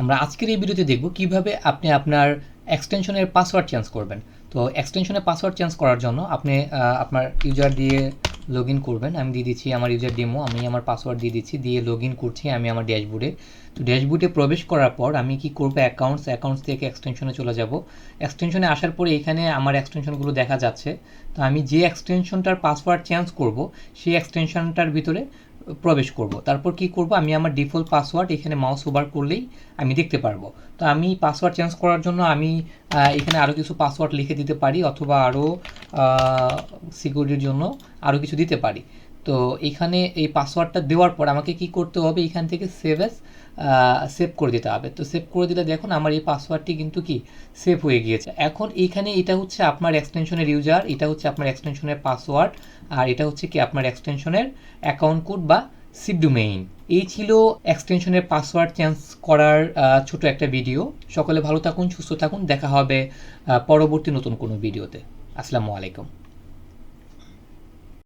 আমরা আজকের এই ভিডিওতে দেখব কীভাবে আপনি আপনার এক্সটেনশনের পাসওয়ার্ড চেঞ্জ করবেন। তো এক্সটেনশনের পাসওয়ার্ড চেঞ্জ করার জন্য আপনি আপনার ইউজার দিয়ে লগ করবেন। আমি দিয়ে দিচ্ছি আমার ইউজার ডেমো আমি আমার পাসওয়ার্ড দিয়ে দিচ্ছি, দিয়ে লগ করছি আমি আমার ড্যাশবোর্ডে। তো ড্যাশবোর্ডে প্রবেশ করার পর আমি কি করব? অ্যাকাউন্টস অ্যাকাউন্টস থেকে এক্সটেনশনে চলে যাব। এক্সটেনশনে আসার পরে এখানে আমার এক্সটেনশনগুলো দেখা যাচ্ছে। তো আমি যে এক্সটেনশনটার পাসওয়ার্ড চেঞ্জ করব, সেই এক্সটেনশনটার ভিতরে প্রবেশ করব। তারপর কি করব? আমি আমার ডিফল্ট পাসওয়ার্ড এখানে মাউস ওভার করলেই আমি দেখতে পারব। তো আমি পাসওয়ার্ড চেঞ্জ করার জন্য আমি এখানে আরও কিছু পাসওয়ার্ড লিখে দিতে পারি অথবা আরও সিকিউরিটির জন্য আরও কিছু দিতে পারি। তো এখানে এই পাসওয়ার্ডটা দেওয়ার পর আমাকে কি করতে হবে? এখান থেকে সেভ এস সেভ করে দিতে হবে। তো সেভ করে দিলে দেখুন আমার এই পাসওয়ার্ডটি কিন্তু কি? সেভ হয়ে গিয়েছে। এখন এইখানে এটা হচ্ছে আপনার এক্সটেনশনের ইউজার এটা হচ্ছে আপনার এক্সটেনশনের পাসওয়ার্ড আর এটা হচ্ছে কি আপনার এক্সটেনশনের অ্যাকাউন্ট কোড বা সিবডোমেইন এই ছিল এক্সটেনশনের পাসওয়ার্ড চেঞ্জ করার ছোট একটা ভিডিও সকলে ভালো থাকুন, সুস্থ থাকুন। দেখা হবে পরবর্তী নতুন কোনো ভিডিওতে আসসালামু আলাইকুম।